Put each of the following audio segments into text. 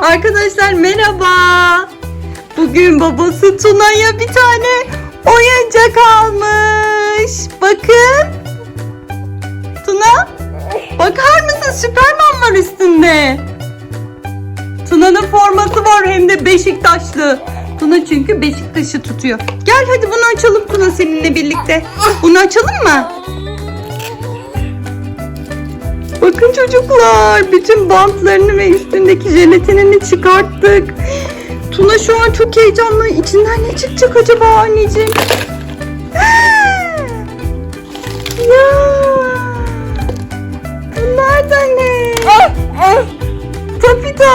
Arkadaşlar merhaba. Bugün babası Tuna'ya bir tane oyuncak almış. Bakın. Tuna bakar mısın Süperman var üstünde. Tuna'nın forması var hem de Beşiktaşlı. Tuna çünkü Beşiktaş'ı tutuyor. Gel hadi bunu açalım Tuna seninle birlikte. Bunu açalım mı? Bakın çocuklar bütün bantlarını ve üstündeki jelatinini çıkarttık. Tuna şu an çok heyecanlı. İçinden ne çıkacak acaba anneciğim? ya. Bunlar da ne? Tabii top.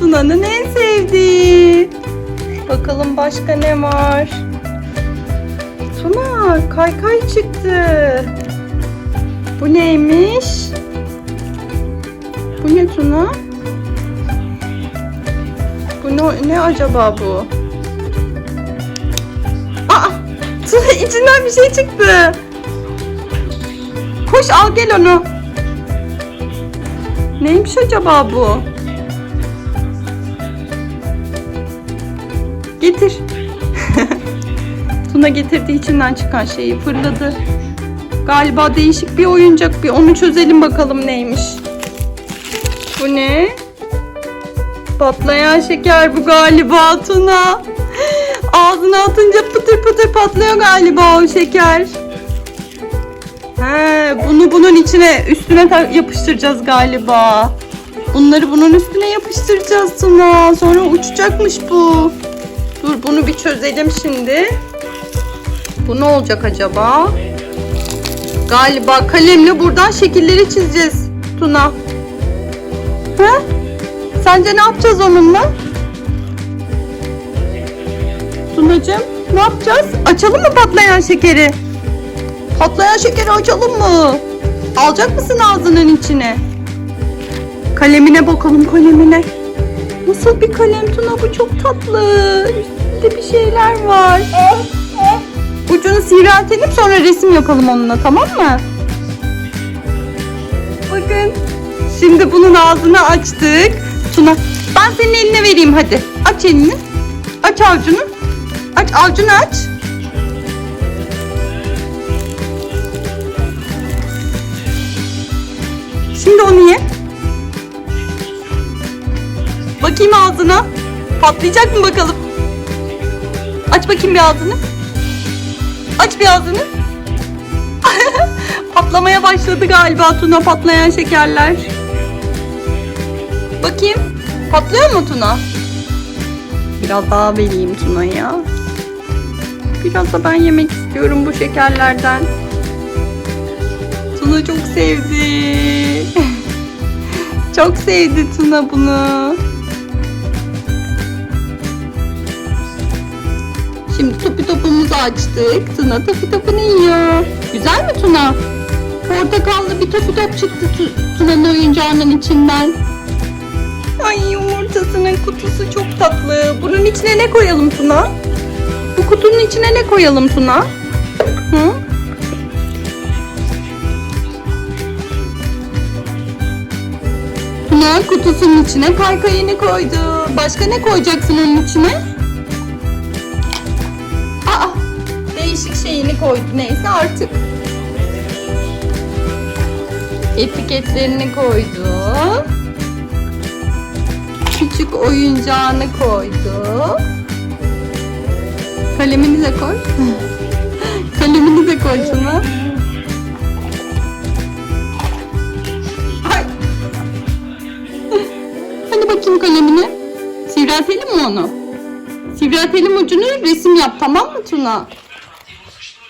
Tuna'nın en sevdiği. Bakalım başka ne var? Tuna kaykay çıktı. Bu neymiş? Bu ne Tuna? Bu ne, ne acaba bu? Aa! Tuna içinden bir şey çıktı. Koş al gel onu. Neymiş acaba bu? Getir. Tuna getirdi içinden çıkan şeyi fırladı. Galiba değişik bir oyuncak. Bir onu çözelim bakalım neymiş. Bu ne? Patlayan şeker bu galiba Tuna. Ağzına atınca pıtır pıtır patlıyor galiba o şeker. He, bunu bunun içine üstüne yapıştıracağız galiba. Bunları bunun üstüne yapıştıracağız Tuna. Sonra uçacakmış bu. Dur bunu bir çözelim şimdi. Bu ne olacak acaba? Galiba kalemle buradan şekilleri çizeceğiz Tuna. He? Sence ne yapacağız onunla? Tunacığım ne yapacağız? Açalım mı patlayan şekeri? Patlayan şekeri açalım mı? Alacak mısın ağzının içine? Kalemine bakalım kalemine. Nasıl bir kalem Tuna bu çok tatlı. Üstünde bir şeyler var. Ucunu sivriltelim sonra resim yapalım onunla tamam mı? Bakın. Şimdi bunun ağzını açtık. Tuna ben senin eline vereyim hadi. Aç elini. Aç avucunu. Aç avucunu aç. Şimdi onu ye. Bakayım ağzına. Patlayacak mı bakalım? Aç bakayım bir ağzını. Aç. Patlamaya başladı galiba Tuna patlayan şekerler. Bakayım. Patlıyor mu Tuna? Biraz daha vereyim Tuna'ya. Biraz da ben yemek istiyorum bu şekerlerden. Tuna çok sevdi. çok sevdi Tuna bunu. Şimdi topu topumuzu açtık. Tuna topu topunu yiyor. Güzel mi Tuna? Portakallı bir topu top çıktı Tu- Tuna'nın oyuncağının içinden. Ay yumurtasının kutusu çok tatlı. Bunun içine ne koyalım Tuna? Bu kutunun içine ne koyalım Tuna? Hı? Tuna kutusunun içine kaykayını koydu. Başka ne koyacaksın onun içine? Değişik şeyini koydu neyse artık. Etiketlerini koydu. Küçük oyuncağını koydu. Kalemini de koy. Kalemini de koy şuna. Hadi bakayım kalemini. Sivriltelim mi onu? Sivriltelim ucunu resim yap tamam mı Tuna?